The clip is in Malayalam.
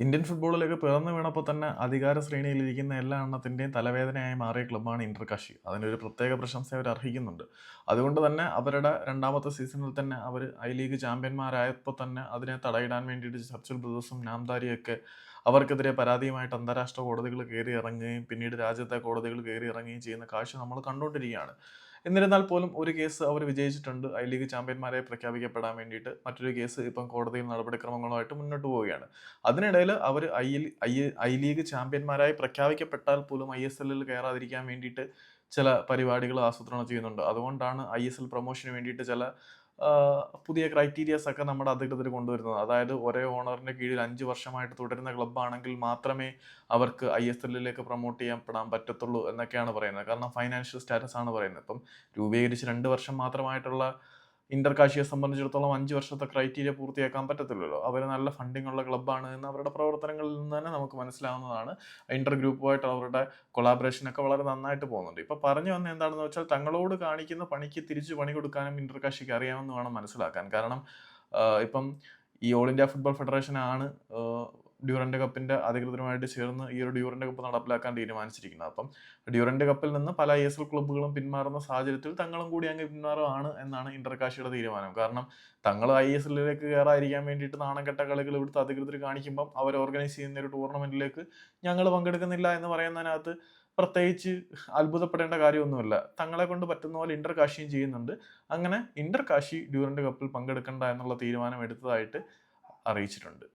ഇന്ത്യൻ ഫുട്ബോളിലേക്ക് പിറന്നു വീണപ്പോൾ തന്നെ അധികാര ശ്രേണിയിലിരിക്കുന്ന എല്ലാ എണ്ണത്തിന്റെയും തലവേദനയായി മാറിയ ക്ലബ്ബാണ് ഇന്റർ കാശി. അതിനൊരു പ്രത്യേക പ്രശംസ അവർ അർഹിക്കുന്നുണ്ട്. അതുകൊണ്ട് തന്നെ അവരുടെ രണ്ടാമത്തെ സീസണിൽ തന്നെ അവർ ഐ ലീഗ് ചാമ്പ്യന്മാരായപ്പോൾ തന്നെ അതിനെ തടയിടാൻ വേണ്ടിയിട്ട് ചർച്ചിൽ ബ്രദേഴ്സും നാംദാരിയൊക്കെ അവർക്കെതിരെ പരാതിയുമായിട്ട് അന്താരാഷ്ട്ര കോടതികൾ കയറി ഇറങ്ങുകയും പിന്നീട് രാജ്യത്തെ കോടതികൾ കയറി ഇറങ്ങുകയും ചെയ്യുന്ന കാഴ്ച നമ്മൾ കണ്ടുകൊണ്ടിരിക്കുകയാണ്. എന്നിരുന്നാൽ പോലും ഒരു കേസ് അവർ വിജയിച്ചിട്ടുണ്ട്. ഐ ലീഗ് ചാമ്പ്യന്മാരെ പ്രഖ്യാപിക്കപ്പെടാൻ വേണ്ടിയിട്ട് മറ്റൊരു കേസ് ഇപ്പം കോടതിയിൽ നടപടിക്രമങ്ങളുമായിട്ട് മുന്നോട്ട് പോവുകയാണ്. അതിനിടയിൽ അവർ ഐ ഐ ലീഗ് ചാമ്പ്യന്മാരായി പ്രഖ്യാപിക്കപ്പെട്ടാൽ പോലും ഐ എസ് എല്ലിൽ കയറാതിരിക്കാൻ വേണ്ടിയിട്ട് ചില പരിപാടികൾ ആസൂത്രണം ചെയ്യുന്നുണ്ട്. അതുകൊണ്ടാണ് ഐ എസ് എൽ പ്രൊമോഷന് വേണ്ടിയിട്ട് ചില പുതിയ ക്രൈറ്റീരിയസ് ഒക്കെ നമ്മുടെ അധികൃതർ കൊണ്ടുവരുന്നത്. അതായത് ഒരേ ഓണറിന്റെ കീഴിൽ അഞ്ച് വർഷമായിട്ട് തുടരുന്ന ക്ലബ്ബാണെങ്കിൽ മാത്രമേ അവർക്ക് ഐ എസ് എല്ലിലേക്ക് പ്രൊമോട്ട് ചെയ്യപ്പെടാൻ പറ്റത്തുള്ളൂ എന്നൊക്കെയാണ് പറയുന്നത്. കാരണം ഫൈനാൻഷ്യൽ സ്റ്റാറ്റസ് ആണ് പറയുന്നത്. ഇപ്പം രൂപീകരിച്ച് രണ്ട് വർഷം മാത്രമായിട്ടുള്ള ഇന്റർ കാശിയെ സംബന്ധിച്ചിടത്തോളം അഞ്ച് വർഷത്തെ ക്രൈറ്റീരിയ പൂർത്തിയാക്കാൻ പറ്റത്തില്ലല്ലോ. അവർ നല്ല ഫണ്ടിങ് ഉള്ള ക്ലബ്ബാണ് എന്ന് അവരുടെ പ്രവർത്തനങ്ങളിൽ നിന്ന് തന്നെ നമുക്ക് മനസ്സിലാവുന്നതാണ്. ഇന്റർ ഗ്രൂപ്പുമായിട്ട് അവരുടെ കൊളാബറേഷൻ ഒക്കെ വളരെ നന്നായിട്ട് പോകുന്നുണ്ട്. ഇപ്പൊ പറഞ്ഞു വന്ന എന്താണെന്ന് വെച്ചാൽ തങ്ങളോട് കാണിക്കുന്ന പണിക്ക് തിരിച്ചു പണി കൊടുക്കാനും ഇന്റർ കാശിക്ക് അറിയാമെന്ന് വേണം മനസ്സിലാക്കാൻ. കാരണം ഇപ്പം ഈ ഓൾ ഇന്ത്യ ഫുട്ബോൾ ഫെഡറേഷൻ ആണ് ഡ്യൂറന്റ് കപ്പിന്റെ അധികൃതരുമായിട്ട് ചേർന്ന് ഈ ഒരു ഡ്യൂറന്റ് കപ്പ് നടപ്പിലാക്കാൻ തീരുമാനിച്ചിരിക്കുന്നത്. അപ്പം ഡ്യൂറന്റ് കപ്പിൽ നിന്ന് പല ഐ എസ് എൽ ക്ലബ്ബുകളും പിന്മാറുന്ന സാഹചര്യത്തിൽ തങ്ങളും കൂടി അങ്ങ് പിന്മാറുകയാണ് എന്നാണ് ഇന്റർകാശിയുടെ തീരുമാനം. കാരണം തങ്ങൾ ഐ എസ് എല്ലിലേക്ക് കയറാതിരിക്കാൻ വേണ്ടിയിട്ട് നാണക്കെട്ട കളികൾ ഇവിടുത്തെ അധികൃതർ കാണിക്കുമ്പം അവർ ഓർഗനൈസ് ചെയ്യുന്ന ഒരു ടൂർണമെന്റിലേക്ക് ഞങ്ങൾ പങ്കെടുക്കുന്നില്ല എന്ന് പറയുന്നതിനകത്ത് പ്രത്യേകിച്ച് അത്ഭുതപ്പെടേണ്ട കാര്യമൊന്നുമില്ല. തങ്ങളെ കൊണ്ട് പറ്റുന്ന പോലെ ഇന്റർ കാശിയും ചെയ്യുന്നുണ്ട്. അങ്ങനെ ഇന്റർ കാശി ഡ്യൂറന്റ് കപ്പിൽ പങ്കെടുക്കണ്ട എന്നുള്ള തീരുമാനം എടുത്തതായിട്ട് അറിയിച്ചിട്ടുണ്ട്.